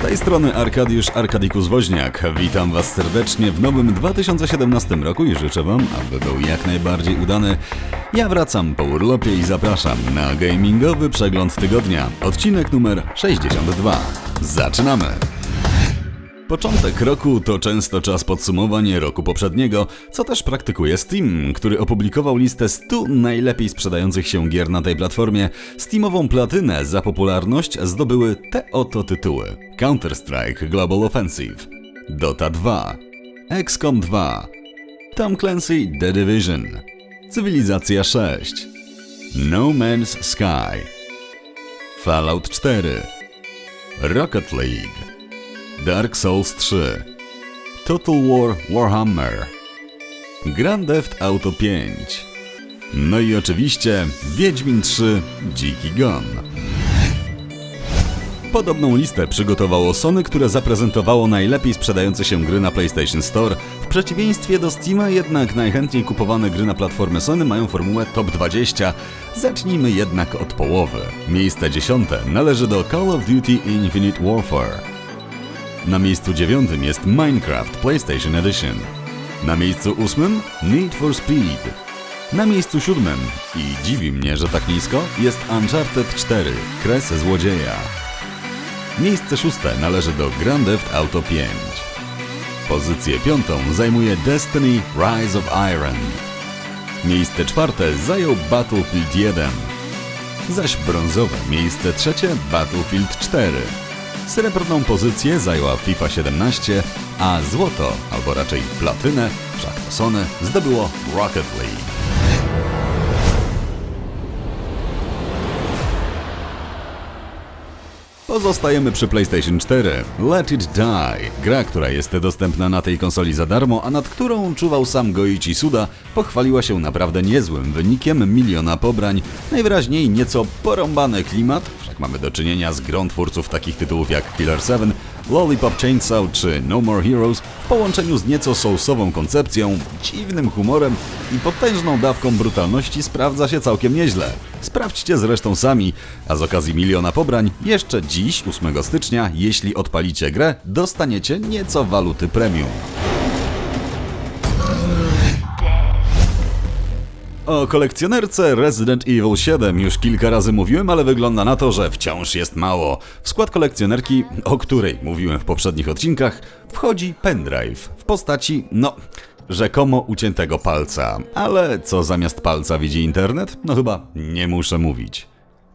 tej strony Arkadiusz Arkadikus Woźniak. Witam Was serdecznie w nowym 2017 roku i życzę Wam, aby był jak najbardziej udany. Ja wracam po urlopie i zapraszam na gamingowy przegląd tygodnia, odcinek numer 62. Zaczynamy! Początek roku to często czas podsumowań roku poprzedniego, co też praktykuje Steam, który opublikował listę 100 najlepiej sprzedających się gier na tej platformie. Steamową platynę za popularność zdobyły te oto tytuły: Counter-Strike Global Offensive, Dota 2, XCOM 2, Tom Clancy The Division, Cywilizacja 6, No Man's Sky, Fallout 4, Rocket League. Dark Souls 3 Total War Warhammer Grand Theft Auto 5 No i oczywiście Wiedźmin 3 Dziki Gon Podobną listę przygotowało Sony, które zaprezentowało najlepiej sprzedające się gry na PlayStation Store. W przeciwieństwie do Steama jednak najchętniej kupowane gry na platformę Sony mają formułę Top 20. Zacznijmy jednak od połowy. Miejsce dziesiąte należy do Call of Duty Infinite Warfare. Na miejscu dziewiątym jest Minecraft PlayStation Edition. Na miejscu ósmym Need for Speed. Na miejscu siódmym, i dziwi mnie, że tak nisko, jest Uncharted 4 Kres Złodzieja. Miejsce szóste należy do Grand Theft Auto 5. Pozycję piątą zajmuje Destiny Rise of Iron. Miejsce czwarte zajął Battlefield 1. Zaś brązowe miejsce trzecie Battlefield 4. Srebrną pozycję zajęła FIFA 17, a złoto, albo raczej platynę, wszak zdobyło Rocket League. Pozostajemy przy PlayStation 4. Let It Die. Gra, która jest dostępna na tej konsoli za darmo, a nad którą czuwał sam Goichi Suda, pochwaliła się naprawdę niezłym wynikiem miliona pobrań. Najwyraźniej nieco porąbany klimat, wszak mamy do czynienia z grą twórców takich tytułów jak Killer 7, Lollipop Chainsaw czy No More Heroes połączeniu z nieco sousową koncepcją, dziwnym humorem i potężną dawką brutalności sprawdza się całkiem nieźle. Sprawdźcie zresztą sami, a z okazji miliona pobrań jeszcze dziś, 8 stycznia, jeśli odpalicie grę, dostaniecie nieco waluty premium. O kolekcjonerce Resident Evil 7 już kilka razy mówiłem, ale wygląda na to, że wciąż jest mało. W skład kolekcjonerki, o której mówiłem w poprzednich odcinkach, wchodzi pendrive w postaci, no, rzekomo uciętego palca. Ale co zamiast palca widzi internet? No chyba nie muszę mówić.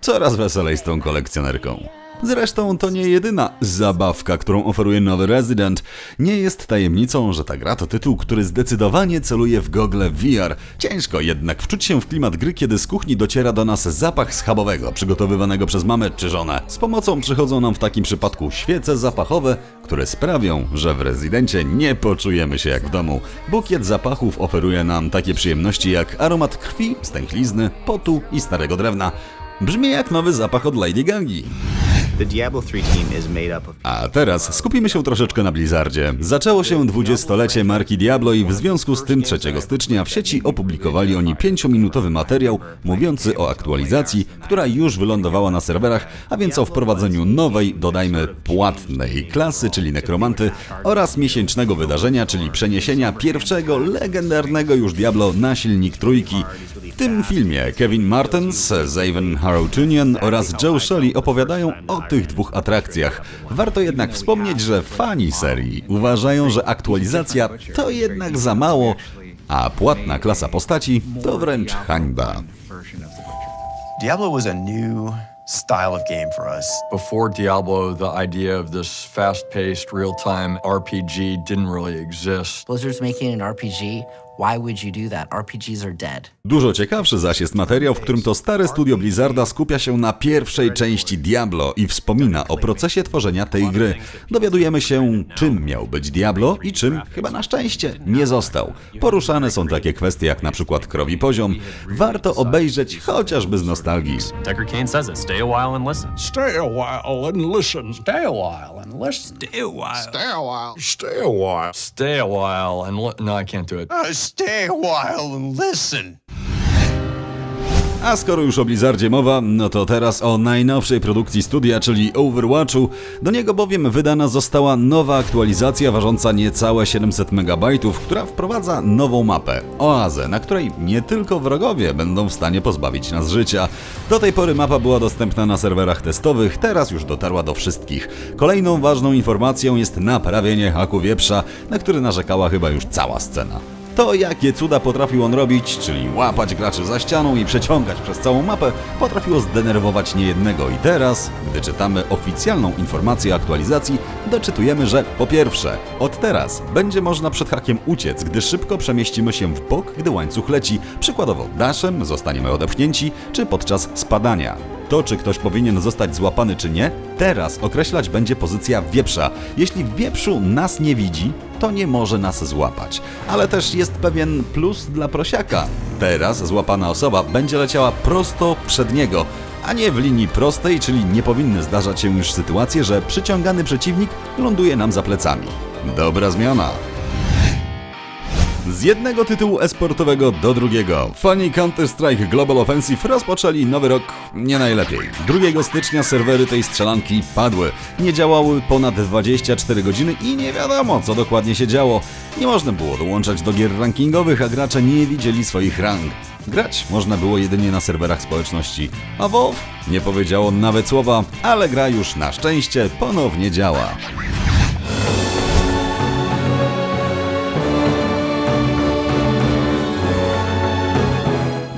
Coraz weselej z tą kolekcjonerką. Zresztą to nie jedyna zabawka, którą oferuje nowy Resident. Nie jest tajemnicą, że ta gra to tytuł, który zdecydowanie celuje w gogle VR. Ciężko jednak wczuć się w klimat gry, kiedy z kuchni dociera do nas zapach schabowego, przygotowywanego przez mamę czy żonę. Z pomocą przychodzą nam w takim przypadku świece zapachowe, które sprawią, że w Rezydencie nie poczujemy się jak w domu. Bukiet zapachów oferuje nam takie przyjemności jak aromat krwi, stęchlizny, potu i starego drewna. Brzmi jak nowy zapach od Lady Gagi. The Diablo 3 team is made up of A teraz skupimy się troszeczkę na Blizzardzie. Zaczęło się 20-lecie marki Diablo i w związku z tym 3 stycznia w sieci opublikowali oni 5-minutowy materiał mówiący o aktualizacji, która już wylądowała na serwerach, a więc o wprowadzeniu nowej, dodajmy płatnej klasy, czyli nekromanty oraz miesięcznego wydarzenia, czyli przeniesienia pierwszego legendarnego już Diablo na silnik trójki. W tym filmie Kevin Martens, Zaven Harroutunian oraz Joe Shelley opowiadają o tych dwóch atrakcjach. Warto jednak wspomnieć, że fani serii uważają, że aktualizacja to jednak za mało, a płatna klasa postaci to wręcz hańba. Diablo was a new style of game for us. Before Diablo, the idea of this fast paced, real time RPG didn't really exist. Blizzard's making an RPG. Why would you do that? RPGs are dead. Dużo ciekawszy zaś jest materiał, w którym to stare studio Blizzarda skupia się na pierwszej części Diablo i wspomina o procesie tworzenia tej gry. Dowiadujemy się, czym miał być Diablo i czym, chyba na szczęście, nie został. Poruszane są takie kwestie jak na przykład krowi poziom. Warto obejrzeć chociażby z nostalgii. Decker Kane says it. Stay a while and listen. Stay a while and listen. Stay a while and listen. Stay a while. Stay a while. Stay a while. Stay a while and li- no, I can't do it. Stay a while and listen. A skoro już o Blizzardzie mowa, no to teraz o najnowszej produkcji studia, czyli Overwatchu. Do niego bowiem wydana została nowa aktualizacja ważąca niecałe 700 MB, która wprowadza nową mapę, Oazę, na której nie tylko wrogowie będą w stanie pozbawić nas życia. Do tej pory mapa była dostępna na serwerach testowych, teraz już dotarła do wszystkich. Kolejną ważną informacją jest naprawienie haku wieprza, na który narzekała chyba już cała scena. To, jakie cuda potrafił on robić, czyli łapać graczy za ścianą i przeciągać przez całą mapę, potrafiło zdenerwować niejednego. I teraz, gdy czytamy oficjalną informację aktualizacji, doczytujemy, że po pierwsze, od teraz będzie można przed hakiem uciec, gdy szybko przemieścimy się w bok, gdy łańcuch leci, przykładowo daszem, zostaniemy odepchnięci, czy podczas spadania. To, czy ktoś powinien zostać złapany, czy nie, teraz określać będzie pozycja wieprza. Jeśli wieprzu nas nie widzi, to nie może nas złapać. Ale też jest pewien plus dla prosiaka. Teraz złapana osoba będzie leciała prosto przed niego, a nie w linii prostej, czyli nie powinny zdarzać się już sytuacje, że przyciągany przeciwnik ląduje nam za plecami. Dobra zmiana. Z jednego tytułu esportowego do drugiego. Fani Counter-Strike Global Offensive rozpoczęli nowy rok nie najlepiej. 2 stycznia serwery tej strzelanki padły. Nie działały ponad 24 godziny i nie wiadomo co dokładnie się działo. Nie można było dołączać do gier rankingowych, a gracze nie widzieli swoich rang. Grać można było jedynie na serwerach społeczności, a WoW nie powiedziało nawet słowa, ale gra już na szczęście ponownie działa.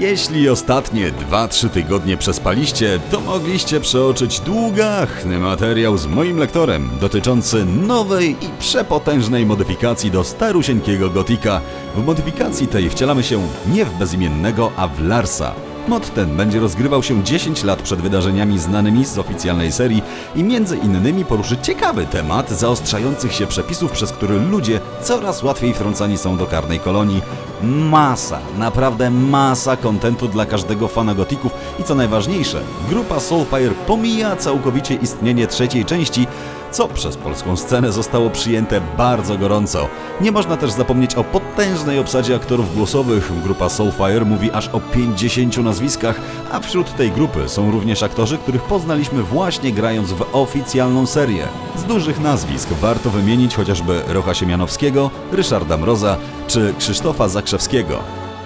Jeśli ostatnie 2-3 tygodnie przespaliście, to mogliście przeoczyć długachny materiał z moim lektorem dotyczący nowej i przepotężnej modyfikacji do starusieńkiego Gotika. W modyfikacji tej wcielamy się nie w bezimiennego, a w Larsa. Mod ten będzie rozgrywał się 10 lat przed wydarzeniami znanymi z oficjalnej serii i między innymi poruszy ciekawy temat zaostrzających się przepisów, przez które ludzie coraz łatwiej wtrącani są do karnej kolonii. Masa, naprawdę masa kontentu dla każdego fana gotików i co najważniejsze, grupa Soulfire pomija całkowicie istnienie trzeciej części, co przez polską scenę zostało przyjęte bardzo gorąco. Nie można też zapomnieć o potężnej obsadzie aktorów głosowych. Grupa Soulfire mówi aż o 50 nazwiskach, a wśród tej grupy są również aktorzy, których poznaliśmy właśnie grając w oficjalną serię. Z dużych nazwisk warto wymienić chociażby Rocha Siemianowskiego, Ryszarda Mroza czy Krzysztofa Zakrzewskiego.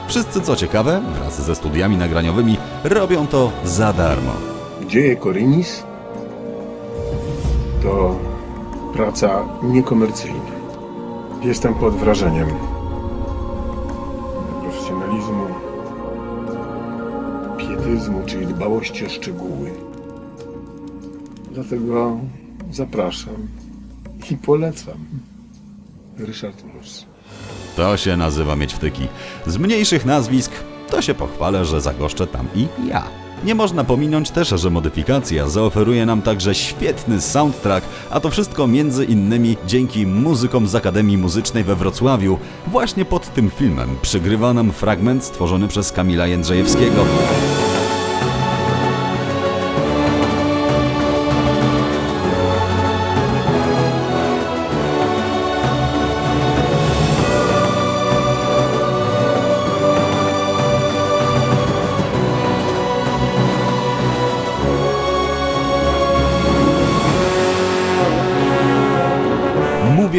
Wszyscy co ciekawe, wraz ze studiami nagraniowymi, robią to za darmo. Dzieje Korynis to praca niekomercyjna. Jestem pod wrażeniem profesjonalizmu, pietyzmu, czyli dbałości o szczegóły. Dlatego zapraszam i polecam. Ryszard Mróz. To się nazywa mieć wtyki. Z mniejszych nazwisk to się pochwalę, że zagoszczę tam i ja. Nie można pominąć też, że modyfikacja zaoferuje nam także świetny soundtrack, a to wszystko między innymi dzięki muzykom z Akademii Muzycznej we Wrocławiu. Właśnie pod tym filmem przygrywa nam fragment stworzony przez Kamila Jędrzejewskiego.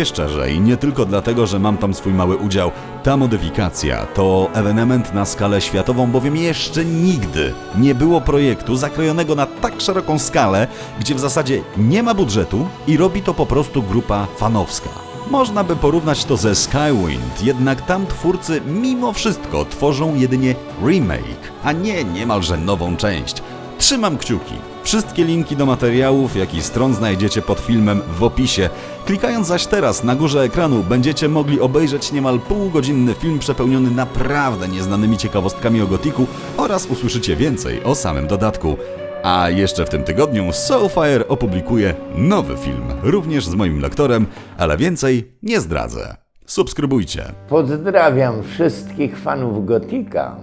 Mówię szczerze i nie tylko dlatego, że mam tam swój mały udział. Ta modyfikacja to ewenement na skalę światową, bowiem jeszcze nigdy nie było projektu zakrojonego na tak szeroką skalę, gdzie w zasadzie nie ma budżetu i robi to po prostu grupa fanowska. Można by porównać to ze Skywind, jednak tam twórcy mimo wszystko tworzą jedynie remake, a nie niemalże nową część. Trzymam kciuki. Wszystkie linki do materiałów, jak i stron znajdziecie pod filmem w opisie. Klikając zaś teraz na górze ekranu będziecie mogli obejrzeć niemal półgodzinny film przepełniony naprawdę nieznanymi ciekawostkami o Gotiku oraz usłyszycie więcej o samym dodatku. A jeszcze w tym tygodniu Soulfire opublikuje nowy film, również z moim lektorem, ale więcej nie zdradzę. Subskrybujcie. Pozdrawiam wszystkich fanów Gotika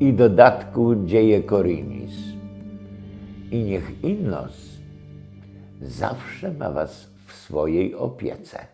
i dodatku Dzieje Korinis. I niech Innos zawsze ma was w swojej opiece.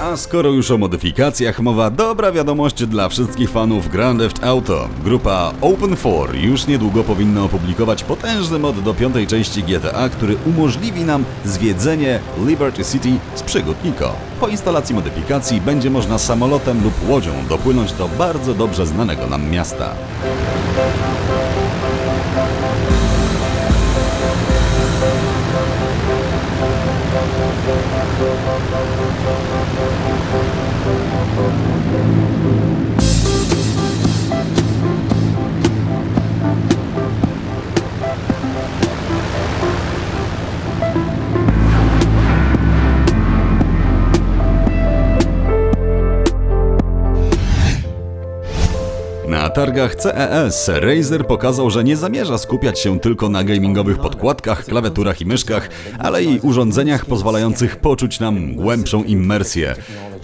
A skoro już o modyfikacjach mowa, dobra wiadomość dla wszystkich fanów Grand Theft Auto. Grupa Open4 już niedługo powinna opublikować potężny mod do piątej części GTA, który umożliwi nam zwiedzenie Liberty City z przygód Niko. Po instalacji modyfikacji będzie można samolotem lub łodzią dopłynąć do bardzo dobrze znanego nam miasta. Na targach CES Razer pokazał, że nie zamierza skupiać się tylko na gamingowych podkładkach, klawiaturach i myszkach, ale i urządzeniach pozwalających poczuć nam głębszą immersję.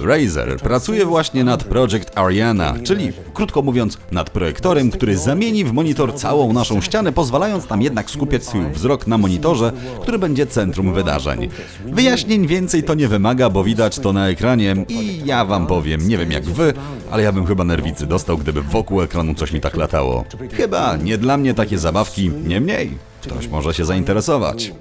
Razer pracuje właśnie nad Project Ariana, czyli krótko mówiąc nad projektorem, który zamieni w monitor całą naszą ścianę, pozwalając nam jednak skupiać swój wzrok na monitorze, który będzie centrum wydarzeń. Wyjaśnień więcej to nie wymaga, bo widać to na ekranie i ja wam powiem, nie wiem jak wy, ale ja bym chyba nerwicy dostał, gdyby wokół ekranu coś mi tak latało. Chyba nie dla mnie takie zabawki, niemniej ktoś może się zainteresować.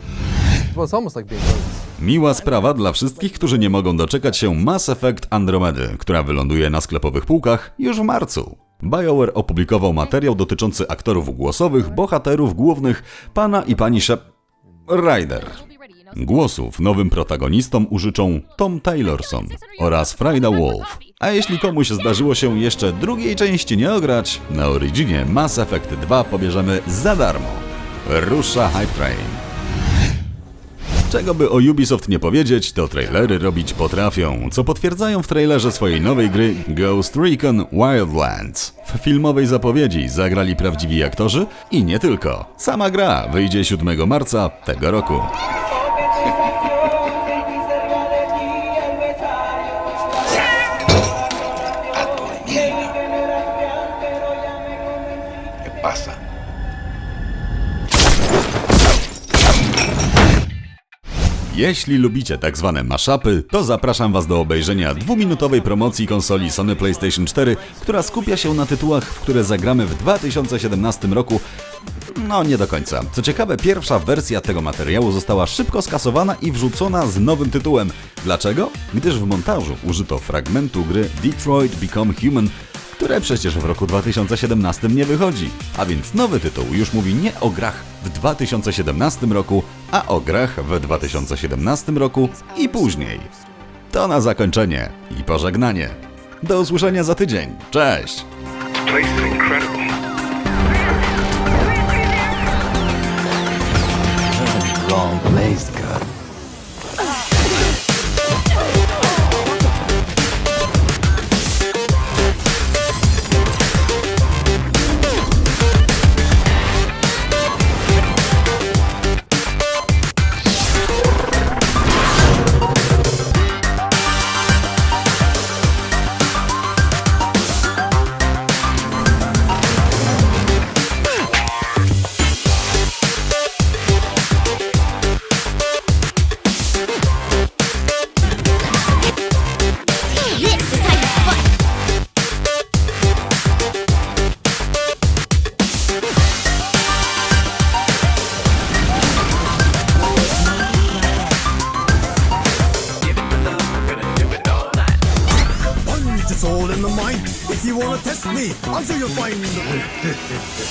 Miła sprawa dla wszystkich, którzy nie mogą doczekać się Mass Effect Andromedy, która wyląduje na sklepowych półkach już w marcu. BioWare opublikował materiał dotyczący aktorów głosowych, bohaterów głównych, pana i pani Shep... Ryder. Głosów nowym protagonistom użyczą Tom Taylorson oraz Frida Wolf. A jeśli komuś zdarzyło się jeszcze drugiej części nie ograć, na Originie Mass Effect 2 pobierzemy za darmo. Rusza Hype Train. Czego by o Ubisoft nie powiedzieć, to trailery robić potrafią, co potwierdzają w trailerze swojej nowej gry Ghost Recon Wildlands. W filmowej zapowiedzi zagrali prawdziwi aktorzy i nie tylko. Sama gra wyjdzie 7 marca tego roku. Jeśli lubicie tak zwane mashupy, to zapraszam Was do obejrzenia dwuminutowej promocji konsoli Sony PlayStation 4, która skupia się na tytułach, w które zagramy w 2017 roku. No, nie do końca. Co ciekawe, pierwsza wersja tego materiału została szybko skasowana i wrzucona z nowym tytułem. Dlaczego? Gdyż w montażu użyto fragmentu gry Detroit Become Human, które przecież w roku 2017 nie wychodzi. A więc nowy tytuł już mówi nie o grach w 2017 roku, a o grach w 2017 roku i później. To na zakończenie i pożegnanie. Do usłyszenia za tydzień. Cześć! taste good. test me until you find the.